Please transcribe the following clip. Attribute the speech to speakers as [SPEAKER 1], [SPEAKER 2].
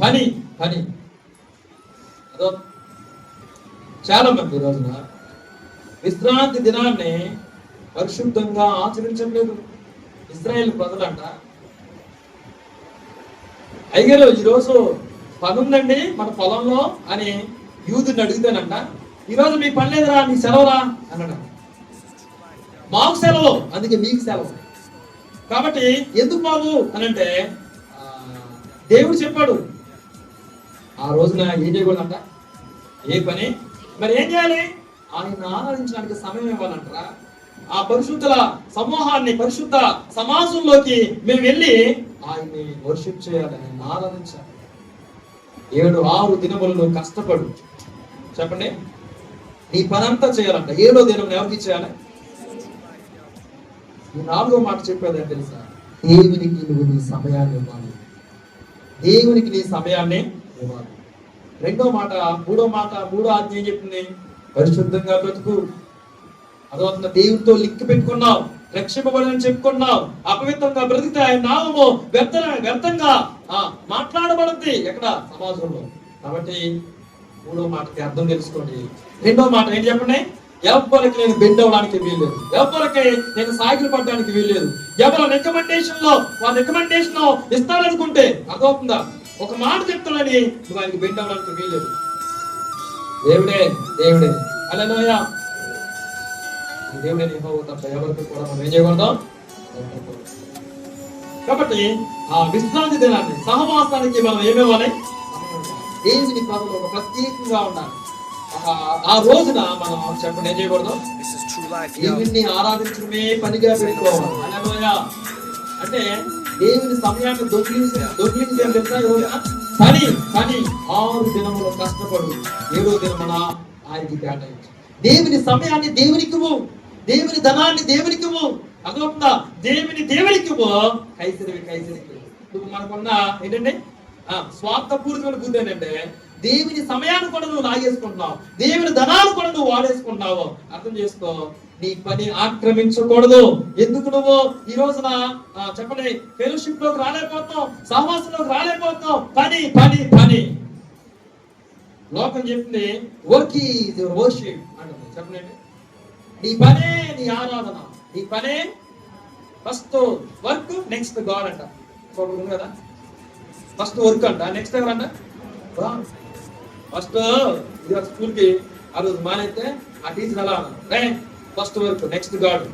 [SPEAKER 1] పని పని. అదో చాలా మంది ఈ రోజున విశ్రాంతి దినాన్ని పరిశుద్ధంగా ఆచరించట్లేదు. ఇస్రాయేల్ ప్రజలంట. అయ్యారు ఈరోజు పని ఉందండి మన పొలంలో అని యూదుని అడుగుతానంట ఈరోజు మీ పని లేదురా మీ సెలవురా అన్నాడు మాకు సెలవు అందుకే మీకు సెలవు. కాబట్టి ఎందుకు బాబు అనంటే దేవుడు చెప్పాడు ఆ రోజున ఏం చేయకూడదంట? ఏ పని? మరి ఏం చేయాలి? ఆయన ఆరాధించడానికి సమయం ఇవ్వాలంటారా? ఆ పరిశుద్ధుల సమూహాన్ని పరిశుద్ధ సమాజంలోకి మేము వెళ్ళి ఆయన్ని వర్షిప్ చేయాలి ఆయన ఆరాధించాలి. ఏడు ఆరు దినములను కష్టపడు. చెప్పండి. నీ పనంతా చేయాలంట. ఏడో దినం ఎవరికి చేయాలి ఈ నాలుగో మాట చెప్పేది తెలుసా? దేవునికి నువ్వు నీ సమయాన్ని ఇవ్వాలి. దేవునికి నీ సమయాన్ని రెండో మాట మూడో మాట మూడో ఆజ్ఞ ఏం చెప్తుంది పరిశుద్ధంగా బ్రతుకు. అదొక దేవుడితో లింక్ పెట్టుకున్నావు రక్షింపబడని చెప్పుకున్నావు అపవిత్రంగా బ్రతికితే ఆయన నామము వ్యర్థ వ్యర్థంగా మాట్లాడబడుద్ది ఎక్కడ? సమాజంలో. కాబట్టి మూడో మాటకి అర్థం తెలుసుకోండి. రెండో మాట ఏంటి చెప్పండి? ఎవరికి నేను బెండ్ అవ్వడానికి వీల్లేదు. ఎవరికి నేను సాగిలు పడడానికి వీల్లేదు. ఎవరి రికమెండేషన్లో వాళ్ళ రికమెండేషన్ ఇస్తారనుకుంటే అర్థమవుతుందా? ఒక మాట చెప్తానని నువ్వు ఆయనకి బెండ్ అవ్వడానికి వీల్లేదు దేవుడే దేవుడే. అలా దేవుడే తప్ప ఎవరికి కూడా మనం ఏం చేయకూడదు? కాబట్టి ఆ విశ్రాంతి దినాన్ని సహవాసానికి మనం ఏమివ్వాలి దేవుని పనులు ఒక ప్రత్యేకంగా ఉండాలి. ఆ- రోజున మనం చెప్పండి ఏం చేయకూడదు. దేవుణ్ణి ఆరాధించడమే పనిగా పెట్టుకోవాలి. అంటే దేవుని సమయాన్ని దొంగిలించి దొంగిలించి తెలుసా ఈ రోజున? పని పని ఆరు దినములు కష్టపడు ఏడో దినమున ఆయనకి కేటాయించు దేవుని సమయాన్ని దేవునికి దేవుని ధనాన్ని దేవునికి ఇవ్వు. దేవుని దేవునికి ఇవ్వు. కైసరికి నువ్వు మనకున్న ఏంటంటే ఆ, స్వార్థపూరితమైన బుద్ధి ఏంటంటే దేవుని సమయాన్ని కూడా నువ్వు లాగేసుకుంటున్నావు. దేవుని ధనాలు కూడా నువ్వు వాడేసుకుంటున్నావు. అర్థం చేసుకో. నీ పని ఆక్రమించకూడదు. ఎందుకు నువ్వు? ఈ రోజున ఆ, చెప్పండి. ఫెలోషిప్లోకి రాలేకపోతున్నావు. సహవాసంలోకి రాలేకపోతున్నావు. పని పని పని. లోకం చెప్పింది వర్క్ వర్షిప్ అంటుంది. చెప్పండి. నీ పనే నీ ఆరాధన. నీ పనే ఫస్ట్ వర్క్ నెక్స్ట్ గాడ్ అంట. కదా? ఫస్ట్ వర్క్ అంట. నెక్స్ట్ ఎవరంట? ఫస్ట్ స్కూల్కి ఆ రోజు మానైతే ఆ టీచర్ అలా ఫస్ట్ వర్క్ నెక్స్ట్ గాడ్.